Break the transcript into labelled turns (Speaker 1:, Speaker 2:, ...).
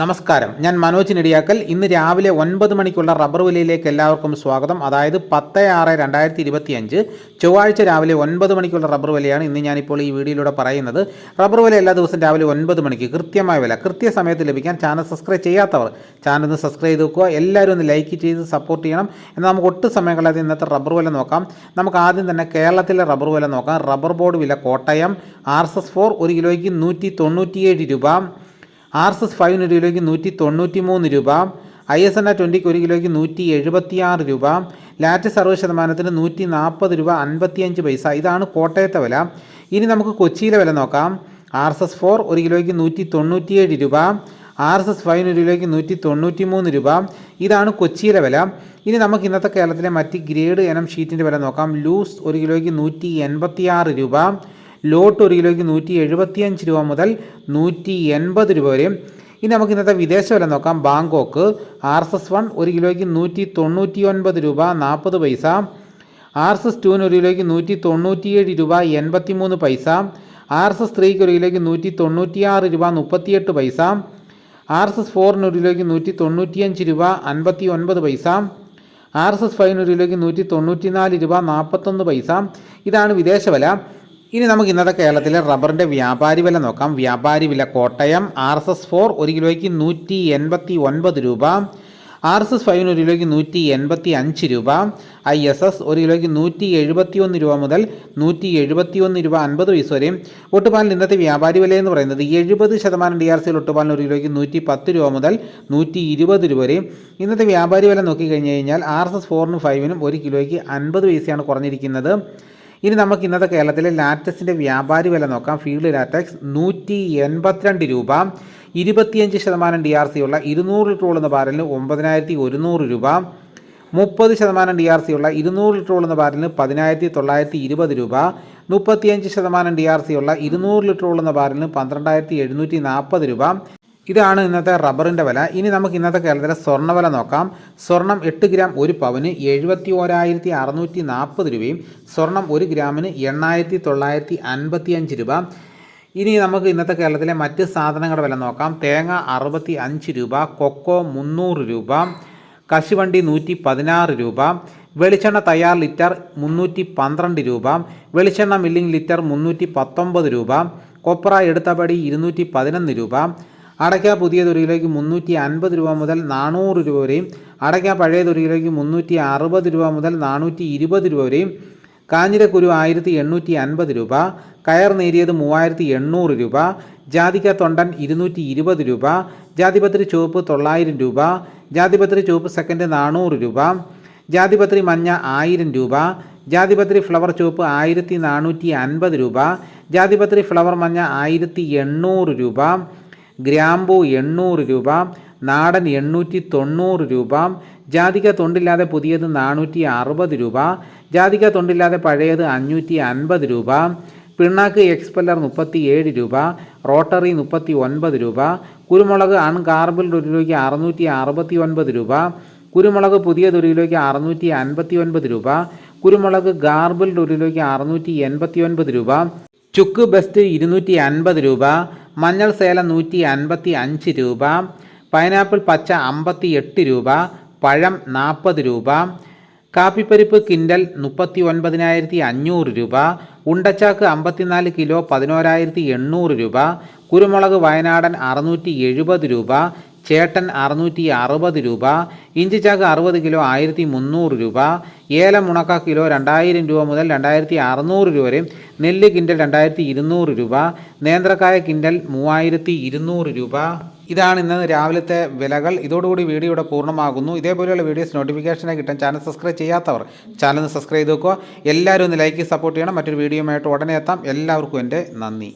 Speaker 1: നമസ്കാരം. ഞാൻ മനോജ് നെടിയാക്കൽ. ഇന്ന് രാവിലെ ഒൻപത് മണിക്കുള്ള റബ്ബർ വിലയിലേക്ക് എല്ലാവർക്കും സ്വാഗതം. അതായത് പത്ത് ആറ് രണ്ടായിരത്തി ഇരുപത്തി അഞ്ച് ചൊവ്വാഴ്ച രാവിലെ ഒൻപത് മണിക്കുള്ള റബ്ബർ വിലയാണ് ഇന്ന് ഞാനിപ്പോൾ ഈ വീഡിയോയിലൂടെ പറയുന്നത്. റബ്ബർ വില എല്ലാ ദിവസവും രാവിലെ ഒൻപത് മണിക്ക് കൃത്യമായ വില കൃത്യസമയത്ത് ലഭിക്കാൻ ചാനൽ സബ്സ്ക്രൈബ് ചെയ്യാത്തവർ ചാനൽ ഒന്ന് സബ്സ്ക്രൈബ് ചെയ്ത് വെക്കുക. എല്ലാവരും ഒന്ന് ലൈക്ക് ചെയ്ത് സപ്പോർട്ട് ചെയ്യണം. എന്നാൽ നമുക്ക് ഒട്ടും സമയം ഇന്നത്തെ റബ്ബർ വില നോക്കാം. നമുക്ക് ആദ്യം തന്നെ കേരളത്തിലെ റബ്ബർ വില നോക്കാം. റബ്ബർ ബോർഡ് വില Kottayam R S S four ഒരു കിലോയ്ക്ക് നൂറ്റി തൊണ്ണൂറ്റിയേഴ് രൂപ. ആർ എസ് എസ് ഫൈവിന് ഒരു കിലോയ്ക്ക് നൂറ്റി തൊണ്ണൂറ്റി മൂന്ന് രൂപ ഐ എസ് എൻ ആ ട്വന്റിക്ക് ഒരു കിലോയ്ക്ക് നൂറ്റി എഴുപത്തിയാറ് രൂപ ലാറ്റ് സർവ ശതമാനത്തിന് നൂറ്റി നാൽപ്പത് രൂപ അൻപത്തിയഞ്ച് പൈസ. ഇതാണ് കോട്ടയത്തെ വില. ഇനി നമുക്ക് കൊച്ചിയിലെ വില നോക്കാം. ആർ എസ് എസ് ഫോർ ഒരു കിലോയ്ക്ക് നൂറ്റി തൊണ്ണൂറ്റിയേഴ് രൂപ ആർ എസ് എസ് ഫൈവിന് ഒരു കിലോയ്ക്ക് നൂറ്റി തൊണ്ണൂറ്റി മൂന്ന് രൂപ. ഇതാണ് കൊച്ചിയിലെ വില. ഇനി നമുക്ക് ഇന്നത്തെ കേരളത്തിലെ മറ്റ് ഗ്രേഡ് ഇനം ഷീറ്റിന്റെ വില നോക്കാം. ലൂസ് ഒരു കിലോയ്ക്ക് നൂറ്റി എൺപത്തിയാറ് രൂപ ലോട്ട് ഒരു കിലോയ്ക്ക് നൂറ്റി എഴുപത്തിയഞ്ച് രൂപ മുതൽ നൂറ്റി എൺപത് രൂപ വരെയും ഇനി നമുക്ക് ഇന്നത്തെ വിദേശ വില നോക്കാം. Bangkok R S S one ഒരു കിലോയ്ക്ക് നൂറ്റി തൊണ്ണൂറ്റി ഒൻപത് രൂപ നാൽപ്പത് പൈസ. ആർ എസ് എസ് ടുവിന് ഒരു കിലോയ്ക്ക് നൂറ്റി തൊണ്ണൂറ്റിയേഴ് രൂപ എൺപത്തി മൂന്ന് പൈസ. ആർ എസ് എസ് ത്രീക്ക് ഒരു കിലോയ്ക്ക് നൂറ്റി തൊണ്ണൂറ്റിയാറ് രൂപ മുപ്പത്തിയെട്ട് പൈസ. ആർ എസ് എസ് ഫോറിന് ഒരു കിലോയ്ക്ക് നൂറ്റി തൊണ്ണൂറ്റിയഞ്ച് രൂപ അൻപത്തി ഒൻപത് പൈസ. ആർ എസ് എസ് ഫൈവിന് ഒരു കിലോയ്ക്ക് നൂറ്റി തൊണ്ണൂറ്റിനാല് രൂപ നാൽപ്പത്തൊന്ന് പൈസ. ഇതാണ് വിദേശ വില. ഇനി നമുക്ക് ഇന്നത്തെ കേരളത്തിലെ റബ്ബറിന്റെ വ്യാപാരി വില നോക്കാം. വ്യാപാരി വില Kottayam R S S four ഒരു കിലോയ്ക്ക് നൂറ്റി എൺപത്തി ഒൻപത് രൂപ. ആർ എസ് എസ് ഫൈവിന് ഒരു കിലോയ്ക്ക് നൂറ്റി എൺപത്തി അഞ്ച് രൂപ. ഐ എസ് എസ് ഒരു കിലോയ്ക്ക് നൂറ്റി എഴുപത്തി ഒന്ന് രൂപ മുതൽ നൂറ്റി എഴുപത്തി ഒന്ന് രൂപ അൻപത് പൈസ വരെയും ഒട്ടുപാലിൽ ഇന്നത്തെ വ്യാപാരി വില എന്ന് പറയുന്നത് എഴുപത് ശതമാനം ഡി ആർ സിയിൽ ഒട്ടുപാലിന് ഒരു കിലോയ്ക്ക് നൂറ്റി പത്ത് രൂപ മുതൽ നൂറ്റി ഇരുപത് രൂപ വരെയും ഇന്നത്തെ വ്യാപാരി വില നോക്കിക്കഴിഞ്ഞ് കഴിഞ്ഞാൽ ആർ എസ് എസ് ഫോറിനും ഫൈവിനും ഒരു കിലോയ്ക്ക് അൻപത് പൈസയാണ് കുറഞ്ഞിരിക്കുന്നത്. ഇനി നമുക്ക് ഇന്നത്തെ കേരളത്തിലെ ലാറ്റക്സിന്റെ വ്യാപാരി വില നോക്കാം. ഫീൽഡ് ലാറ്റക്സ് നൂറ്റി എൺപത്തിരണ്ട് രൂപ ഇരുപത്തിയഞ്ച് ശതമാനം ഡി ആർ സി ഉള്ള ഇരുന്നൂറ് ലിറ്റർ ഉള്ളുന്ന ബാരലിന് ഒമ്പതിനായിരത്തി ഒരുന്നൂറ് രൂപ മുപ്പത് ശതമാനം ഡി ആർ സി ഉള്ള ഇരുന്നൂറ് ലിറ്റർ ഉള്ളുന്ന ബാരലിന് പതിനായിരത്തി തൊള്ളായിരത്തി ഇരുപത് രൂപ മുപ്പത്തിയഞ്ച് ശതമാനം ഡി ആർ സി ഉള്ള ഇരുന്നൂറ് ലിറ്റർ ഉള്ളുന്ന ബാരലിന് പന്ത്രണ്ടായിരത്തി എഴുന്നൂറ്റി നാൽപ്പത് രൂപ ഇതാണ് ഇന്നത്തെ റബ്ബറിന്റെ വില. ഇനി നമുക്ക് ഇന്നത്തെ കേരളത്തിലെ സ്വർണവില നോക്കാം. സ്വർണം എട്ട് ഗ്രാം ഒരു പവന് എഴുപത്തി ഓരായിരത്തി അറുന്നൂറ്റി നാൽപ്പത് രൂപയും സ്വർണം ഒരു ഗ്രാമിന് എണ്ണായിരത്തി തൊള്ളായിരത്തി അൻപത്തി അഞ്ച് രൂപ. ഇനി നമുക്ക് ഇന്നത്തെ കേരളത്തിലെ മറ്റ് സാധനങ്ങളുടെ വില നോക്കാം. തേങ്ങ അറുപത്തി അഞ്ച് രൂപ കൊക്കോ മുന്നൂറ് രൂപ കശുവണ്ടി നൂറ്റി പതിനാറ് രൂപ വെളിച്ചെണ്ണ തയ്യാർ ലിറ്റർ മുന്നൂറ്റി പന്ത്രണ്ട് രൂപ വെളിച്ചെണ്ണ മില്ലിംഗ് ലിറ്റർ മുന്നൂറ്റി പത്തൊമ്പത് രൂപ കൊപ്ര എടുത്തപടി ഇരുന്നൂറ്റി പതിനൊന്ന് രൂപ അടയ്ക്ക പുതിയ തുരിയിലേക്ക് മുന്നൂറ്റി അൻപത് രൂപ മുതൽ നാനൂറ് രൂപ വരെയും അടയ്ക്ക പഴയ തുരിയിലേക്ക് മുന്നൂറ്റി അറുപത് രൂപ മുതൽ നാനൂറ്റി ഇരുപത് രൂപ വരെയും കാഞ്ഞിരക്കുരു ആയിരത്തി എണ്ണൂറ്റി അൻപത് രൂപ കയർ നേരിയത് മൂവായിരത്തി എണ്ണൂറ് രൂപ ജാതിക്ക തൊണ്ടൻ ഇരുന്നൂറ്റി ഇരുപത് രൂപ ജാതിപത്രി ചുവപ്പ് തൊള്ളായിരം രൂപ ജാതിപത്രി ചുവപ്പ് സെക്കൻഡ് നാനൂറ് രൂപ ജാതിപത്രി മഞ്ഞ ആയിരം രൂപ ജാതിപത്രി ഫ്ലവർ ചുവപ്പ് ആയിരത്തി നാനൂറ്റി അൻപത് രൂപ ജാതിപത്രി ഫ്ലവർ മഞ്ഞ ആയിരത്തി എണ്ണൂറ് രൂപ ഗ്രാമ്പു എണ്ണൂറ് രൂപ നാടൻ എണ്ണൂറ്റി തൊണ്ണൂറ് രൂപ ജാതിക തൊണ്ടില്ലാതെ പുതിയത് നാനൂറ്റി അറുപത് രൂപ ജാതിക തൊണ്ടില്ലാതെ പഴയത് അഞ്ഞൂറ്റി അൻപത് രൂപ പിണ്ണാക്ക് എക്സ്പെല്ലർ മുപ്പത്തി ഏഴ് രൂപ റോട്ടറി മുപ്പത്തി ഒൻപത് രൂപ കുരുമുളക് അൺകാർബിൾഡ് ഒരു കിലോയ്ക്ക് അറുന്നൂറ്റി അറുപത്തി ഒൻപത് രൂപ കുരുമുളക് പുതിയ ഒരു കിലോയ്ക്ക് അറുന്നൂറ്റി അൻപത്തി ഒൻപത് രൂപ കുരുമുളക് ഗാർബിൾഡ് ഒരു കിലോയ്ക്ക് അറുന്നൂറ്റി എൺപത്തി ഒൻപത് രൂപ ചുക്ക് ബെസ്റ്റ് ഇരുന്നൂറ്റി അൻപത് രൂപ മഞ്ഞൾ സേല നൂറ്റി അൻപത്തി അഞ്ച് രൂപ പൈനാപ്പിൾ പച്ച അമ്പത്തി എട്ട് രൂപ പഴം നാൽപ്പത് രൂപ കാപ്പിപ്പരിപ്പ് കിൻഡൽ മുപ്പത്തി ഒൻപതിനായിരത്തി അഞ്ഞൂറ് രൂപ ഉണ്ടച്ചാക്ക് അമ്പത്തിനാല് കിലോ പതിനോരായിരത്തി എണ്ണൂറ് രൂപ കുരുമുളക് വയനാടൻ അറുന്നൂറ്റി എഴുപത് രൂപ ചേട്ടൻ അറുന്നൂറ്റി അറുപത് രൂപ ഇഞ്ചിച്ചാക്ക് അറുപത് കിലോ ആയിരത്തി മുന്നൂറ് രൂപ ഏലം ഉണക്ക കിലോ രണ്ടായിരം രൂപ മുതൽ രണ്ടായിരത്തി അറുന്നൂറ് രൂപ വരെ നെല്ല് കിൻഡൽ രണ്ടായിരത്തി ഇരുന്നൂറ് രൂപ നേന്ത്രക്കായ കിൻഡൽ മൂവായിരത്തി ഇരുന്നൂറ് രൂപ. ഇതാണ് ഇന്ന് രാവിലത്തെ വിലകൾ. ഇതോടുകൂടി വീഡിയോ ഇവിടെ പൂർണമാകുന്നു. ഇതേപോലെയുള്ള വീഡിയോസ് നോട്ടിഫിക്കേഷനായി കിട്ടാൻ ചാനൽ സബ്സ്ക്രൈബ് ചെയ്യാത്തവർ ചാനൽ സബ്സ്ക്രൈബ് ചെയ്ത് വെക്കുക എല്ലാവരും ഒന്ന് ലൈക്ക് സപ്പോർട്ട് ചെയ്യണം. മറ്റൊരു വീഡിയോയുമായിട്ട് ഉടനെ എത്താം. എല്ലാവർക്കും എന്റെ നന്ദി.